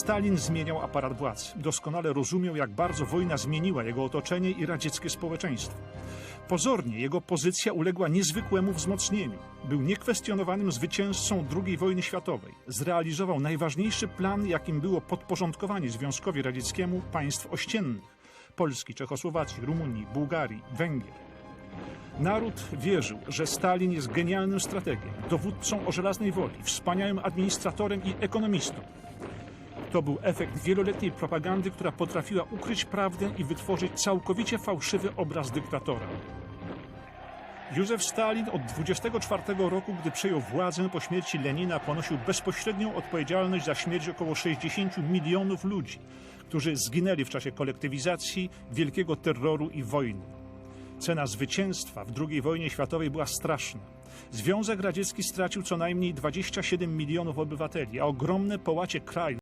Stalin zmieniał aparat władzy. Doskonale rozumiał, jak bardzo wojna zmieniła jego otoczenie i radzieckie społeczeństwo. Pozornie jego pozycja uległa niezwykłemu wzmocnieniu. Był niekwestionowanym zwycięzcą II wojny światowej. Zrealizował najważniejszy plan, jakim było podporządkowanie Związkowi Radzieckiemu państw ościennych Polski, Czechosłowacji, Rumunii, Bułgarii, Węgier. Naród wierzył, że Stalin jest genialnym strategiem, dowódcą o żelaznej woli, wspaniałym administratorem i ekonomistą. To był efekt wieloletniej propagandy, która potrafiła ukryć prawdę i wytworzyć całkowicie fałszywy obraz dyktatora. Józef Stalin od 24 roku, gdy przejął władzę po śmierci Lenina, ponosił bezpośrednią odpowiedzialność za śmierć około 60 milionów ludzi, którzy zginęli w czasie kolektywizacji, wielkiego terroru i wojny. Cena zwycięstwa w II wojnie światowej była straszna. Związek Radziecki stracił co najmniej 27 milionów obywateli, a ogromne połacie kraju